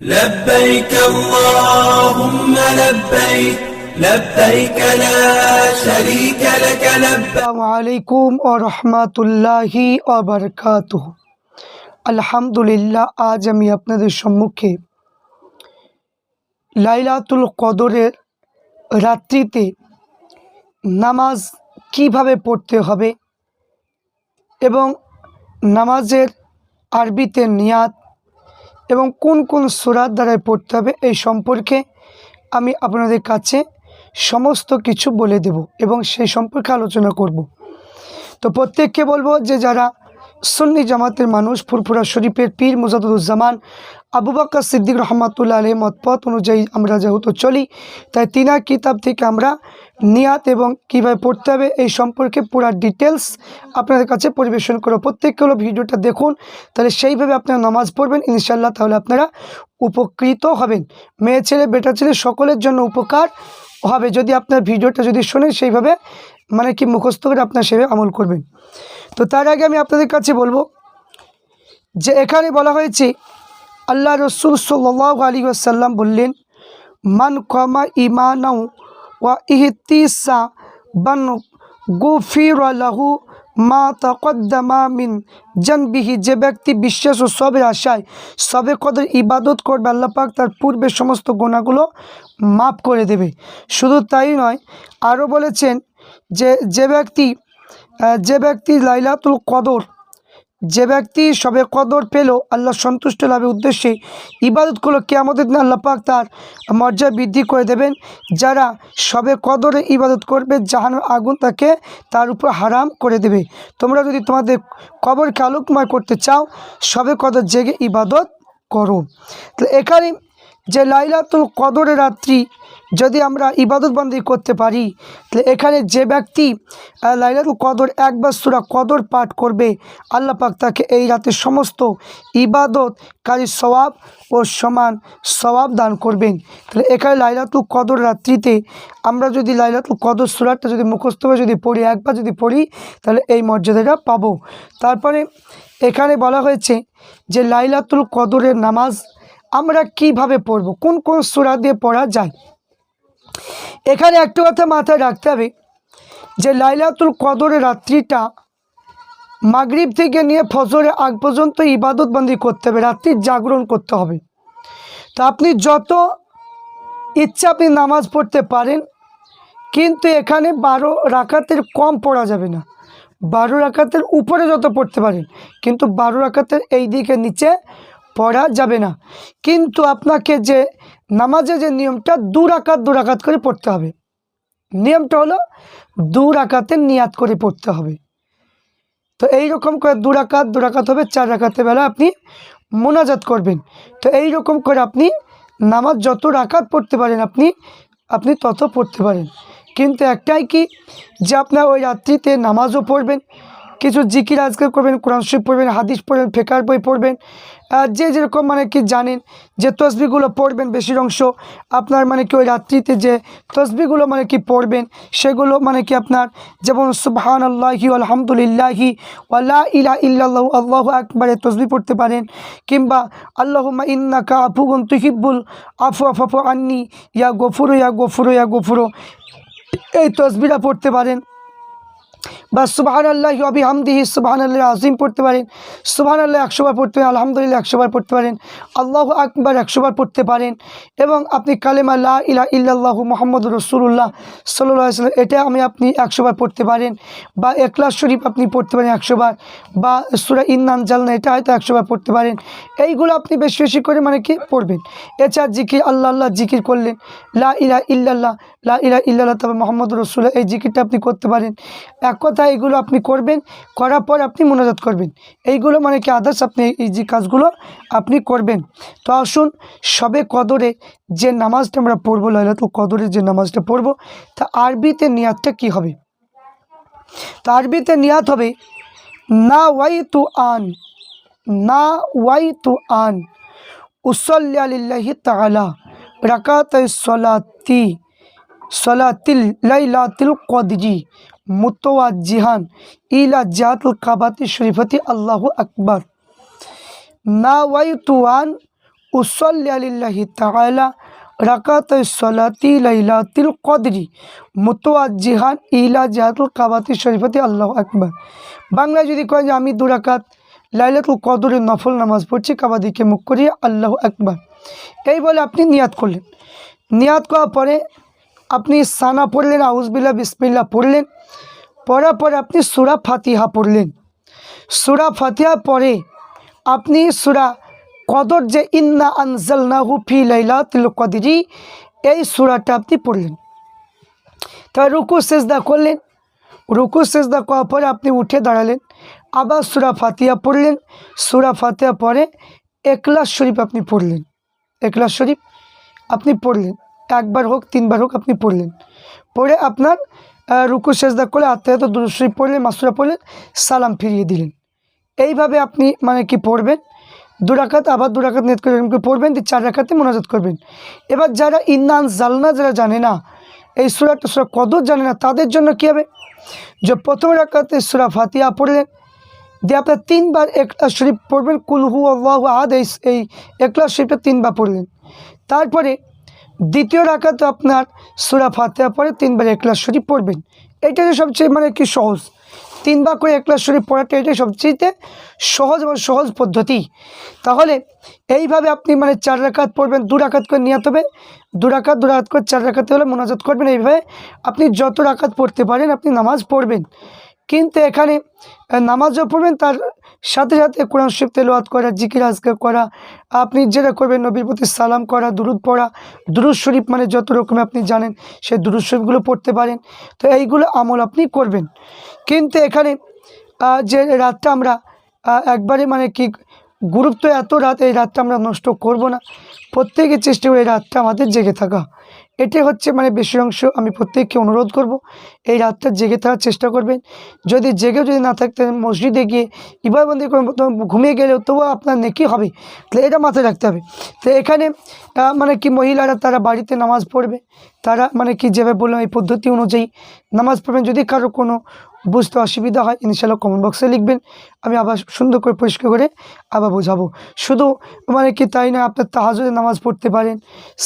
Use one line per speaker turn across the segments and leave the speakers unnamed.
لبيك اللهم لبيك لبيك لا شريك لك لبيك
আসসালামু আলাইকুম ও রহমাতুল্লাহি অবরকাত আলহামদুলিল্লাহ আজ আমি আপনাদের সম্মুখে লাইলাতুল কদরের রাত্রিতে নামাজ কিভাবে পড়তে হবে এবং নামাজের আরবিতে নিয়াত এবং কোন কোন সুরার দ্বারায় পড়তে হবে এই সম্পর্কে আমি আপনাদের কাছে সমস্ত কিছু বলে দেব এবং সেই সম্পর্কে আলোচনা করব। তো প্রত্যেককে বলব যে যারা সুন্নি জামাতের মানুষ ফুরফুরা শরীফের পীর মুজাদুজ্জামান আবু বাক্কা সিদ্দিক রহমাতুল্লাহ আলহ মতপথ অনুযায়ী আমরা যেহেতু চলি, তাই তিনা কিতাব থেকে আমরা নিয়াত এবং কীভাবে পড়তে হবে এই সম্পর্কে পুরো ডিটেলস আপনাদের কাছে পরিবেশন করো প্রত্যেককে হলো ভিডিওটা দেখুন, তাহলে সেইভাবে আপনারা নামাজ পড়বেন ইনশাল্লাহ তাহলে আপনারা উপকৃত হবেন। মেয়ে ছেলে, বেটা ছেলে সকলের জন্য উপকার হবে। যদি আপনার ভিডিওটা যদি শোনেন, সেইভাবে মানে কি মুখস্থ করে আপনার সেভাবে আমল করবেন। তো তার আগে আমি আপনাদের কাছে বলব যে এখানে বলা হয়েছে, আল্লাহ রসুল সাল্লাহ আলী আসাল্লাম বললেন, মান কমা ইমানাউ ওয়া ইহতিসা বান গুফির লাহু মা তকদ্দামা মিন জানবিহি। যে ব্যক্তি বিশ্বাস ও সবের আশায় সবে কদর ইবাদত করবে, আল্লাহ পাক তার পূর্বের সমস্ত গোনাগুলো মাফ করে দেবে। শুধু তাই নয়, আরও বলেছেন যে যে ব্যক্তি যে ব্যক্তি লাইলাতুল কদর, যে ব্যক্তি সবে কদর পেল আল্লাহ সন্তুষ্ট লাভের উদ্দেশ্যে ইবাদত করল কে আমাদের দিন আল্লাহ পাক তার মর্যাদা বৃদ্ধি করে দেবেন। যারা সবে কদরে ইবাদত করবে জাহান আগুন তাকে তার উপর হারাম করে দেবে। তোমরা যদি তোমাদের কবরকে আলোকময় করতে চাও, সবে কদর জেগে ইবাদত করো। তো এখানে যে লাইলাতুল কদরের রাত্রি যদি আমরা ইবাদত বন্দি করতে পারি, তাহলে এখানে যে ব্যক্তি লাইলাতুল কদর একবার সুরা কদর পাঠ করবে, আল্লাহ পাক তাকে এই রাতে সমস্ত ইবাদত কারী সওয়াব ও সমান সওয়াব দান করবেন। তাহলে এখানে লাইলাতুল কদর রাত্রিতে আমরা যদি লাইলাতুল কদর সুরাটা যদি মুখস্থ করে যদি পড়ি, একবার যদি পড়ি, তাহলে এই মর্যাদাটা পাবো। তারপরে এখানে বলা হয়েছে যে লাইলাতুল কদরের নামাজ আমরা কীভাবে পড়ব? কোন কোন সুরা দিয়ে পড়া যায়? এখানে একটা কথা মাথায় রাখতে হবে যে লাইলাতুল কদরের রাত্রিটা মাগরিব থেকে নিয়ে ফজরের আগ পর্যন্ত ইবাদত বন্দি করতে হবে রাত্রির জাগরণ করতে হবে। তো আপনি যত ইচ্ছা আপনি নামাজ পড়তে পারেন, কিন্তু এখানে বারো রাকাতের কম পড়া যাবে না। বারো রাকাতের উপরে যত পড়তে পারেন, কিন্তু বারো রাকাতের এই দিকে নিচে পড়া যাবে না। কিন্তু আপনাকে যে নামাজের যে নিয়মটা দু রাকাত দু রাকাত করে পড়তে হবে। নিয়মটা হলো দু রাকাতের নিয়াত করে পড়তে হবে। তো এই রকম করে দু রাকাত দু রাকাত হবে, চার রাকাতের বেলা আপনি মোনাজাত করবেন। তো এই রকম করে আপনি নামাজ যত রাকাত পড়তে পারেন আপনি আপনি তত পড়তে পারেন। কিন্তু একটাই কি? যে আপনার ওই রাত্রিতে নামাজও পড়বেন কিছু জিকির আজকাল করবেন, কোরআন শরীফ পড়বেন, হাদিস পড়বেন, ফেকার বই পড়বেন যে যেরকম মানে কি জানেন যে তসবিগুলো পড়বেন বেশির অংশ, আপনার মানে কি ওই রাত্রিতে যে তসবিগুলো মানে কি পড়বেন, সেগুলো মানে কি আপনার যেমন সুবহান আল্লাহি আলহামদুলিল্লাহি ওয়ালা ইলা ইল্লাল্লাহু, আল্লাহ আকবারে তসবি পড়তে পারেন, কিংবা আল্লাহুম্মা ইন্নাকা আফুগুন তুহিব্বুল আফু আফাফু আন্নি, ইয়া গফুরো ইয়া গফুরো ইয়া গফুরো, এই তসবিরা পড়তে পারেন। বা সুবাহান আল্লাহ অবি হামদিহি সুবাহান আল্লাহ আজিম পড়তে পারেন। সুবাহান আল্লাহ একশোবার পড়তে পারেন, আলহামদুলিল্লাহ একশোবার পড়তে পারেন, আল্লাহ আকবার একশোবার পড়তে পারেন এবং আপনি কালেমা লা ইলা ইল্লাল্লাহ মোহাম্মদ রসুল্লাহ সাল্লাহ সাল্লাম এটা আমি আপনি একশোবার পড়তে পারেন বা একলাস শরীফ আপনি পড়তে পারেন একশোবার বা সুরা ইন্নান জালনা এটা হয়তো একশোবার পড়তে পারেন। এইগুলো আপনি বেশি বেশি করে মানে কি পড়বেন। এছাড়া জিকির, আল্লাহ আল্লাহ জিকির করলেন, লা ইলা ইল্লাল্লাহ, লা ইলা ইল্লাল্লাহ, তবে মোহাম্মদ রসুল্লাহ এই জিকিরটা আপনি করতে পারেন। এক কথা এইগুলো আপনি করবেন, করার পর আপনি মোনাজাত করবেন। এইগুলো মানে কি আদার্স আপনি এই যে কাজগুলো আপনি করবেন। তো আসুন, সবে কদরে যে নামাজটা আমরা পড়ব, লাইলাতুল কদরের যে নামাজটা পড়ব, তা আরবিতে নিয়াতটা কি হবে? তা আরবিতে নিয়াত হবে, না ওয়াই তু আন, না ওয়াই তু আন উসল্লি আলিল্লাহি তাআলা রাকাত সলাতি, সলাতিল লাইলাতিল কদরি মুতওয়াজ্জিহান ইলা জাতুল কাবাতি শরীফতি আল্লাহু আকবার। না ওয়াই তুয়ান উসল্লি আলিল্লাহি তাআলা রাকাত সলাতি লাইলাতিল কদরি। মুতওয়াজ্জিহান ইলা জাহাতুল কাবাতি শরীফতি আল্লাহ আকবার। বাংলায় যদি কয় যে আমি দু রাকাত লাইলাতুল কদরের নফল নামাজ পড়ছি কাবাদিকে মুখ করিয়ে আল্লাহ আকবার। এই বলে আপনি নিয়াত করলেন। নিয়াত করার পরে আপনি সানা পড়লেন আউজবিল্লা বিসমিল্লা পড়লেন, পড়ার পরে আপনি সুরা ফাতিহা পড়লেন। সুরা ফাতিহা পরে আপনি সুরা কদর যে ইন্না আনজালনাহু ফি লাইলাতুল কদরি, এই সুরাটা আপনি পড়লেন। তা রুকু, সেজদা করলেন। রুকু, সেজদা করার পরে আপনি উঠে দাঁড়ালেন। আবার সুরা ফাতিহা পড়লেন। সুরা ফাতিহা পরে একলাস শরীফ আপনি পড়লেন। একলাস শরীফ আপনি পড়লেন। একবার হোক, তিনবার হোক আপনি পড়লেন। পড়ে আপনার রুকু, সেজদা করে আত্মায়ত দুরুদ শরীফ পড়লেন, মাসুরা পড়লেন, সালাম ফিরিয়ে দিলেন। এইভাবে আপনি মানে কি পড়বেন? দু রাকাত, আবার দু রাকাত নেট করে পড়বেন, দিয়ে চার রাকাতে মোনাজাত করবেন। এবার যারা ইন্নান জালনা, যারা জানে না, এই সুরাটা, সুরা কদর জানে না, তাদের জন্য কী হবে? যে প্রথম রাকাতে সুরা ফাতিহা পড়লেন, দিয়ে আপনার তিনবার একলা শরীফ পড়বেন কুলহু আল্লাহ আদ এই একলা শরীফটা তিনবার পড়লেন। তারপরে দ্বিতীয় রাকাতে আপনার সুরা ফাতিহা পরে তিনবার একলা শরীফ পড়বেন। এটা যে সবচেয়ে মানে কি সহজ? তিনবার করে একলা শরীফ পড়াটা এটাই সবচেয়ে সহজ এবং সহজ পদ্ধতি। তাহলে এইভাবে আপনি মানে চার রাকাত পড়বেন, দু রাকাত করে নিয়ে হবে। দু রাকাত দু রাকাত করে চার রাকাতে হলে মোনাজাত করবেন। এইভাবে আপনি যত রাকাত পড়তে পারেন আপনি নামাজ পড়বেন। কিন্তু এখানে নামাজও পড়বেন, তার সাথে সাথে কোরআন শরীফ তেলাওয়াত করা, জিকির, আজকার করা, আপনি যেটা করবেন, নবীর প্রতি সালাম করা, দুরুদ পড়া, দুরুদ শরীফ মানে যত রকমের আপনি জানেন, সেই দুরুদ শরীফগুলো পড়তে পারেন। তো এইগুলো আমল আপনি করবেন। কিন্তু এখানে যে রাতটা আমরা একবারে মানে কি গুরুত্ব এত রাত, এই রাতটা আমরা নষ্ট করব না। প্রত্যেকের চেষ্টা এই রাতটা আমাদের জেগে থাকা। এটাই হচ্ছে মানে বেশি অংশ। আমি প্রত্যেককে অনুরোধ করব, এই রাতটা জেগে থাকার চেষ্টা করবেন। যদি জেগেও যদি না থাকতেন, মসজিদে গিয়ে ইবাদবন্দি ঘুমিয়ে গেলেও তবুও আপনার নেকি হবে। তাহলে এটা মাথায় রাখতে হবে। তো এখানে মানে কি মহিলারা তারা বাড়িতে নামাজ পড়বে, তারা মানে কি যেভাবে বললাম, এই পদ্ধতি অনুযায়ী নামাজ পড়বেন। যদি কারও কোনো বুঝতে অসুবিধা হয় ইনশাল্লাহ কমেন্ট বক্সে লিখবেন। আমি আবার সুন্দর করে পরিষ্কার করে আবার বোঝাবো। শুধু মানে কি তাই না আপনার তাহাজুদের নামাজ পড়তে পারেন,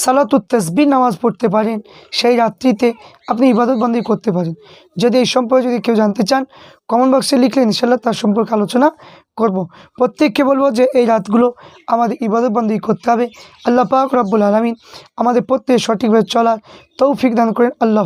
সালাতুত তসবির নামাজ পড়তে পারেন, সেই রাত্রিতে আপনি ইবাদত বন্দি করতে পারেন। যদি এই সম্পর্কে যদি কেউ জানতে চান কমেন্ট বক্সে লিখলে ইনশাল্লাহ তার সম্পর্কে আলোচনা করব। প্রত্যেককে বলব যে এই রাতগুলো আমাদের ইবাদত বন্দি করতে হবে। আল্লাহ পাক রব্বুল আলমিন আমাদের প্রত্যেক সঠিকভাবে চলার তৌফিক দান করেন। আল্লাহ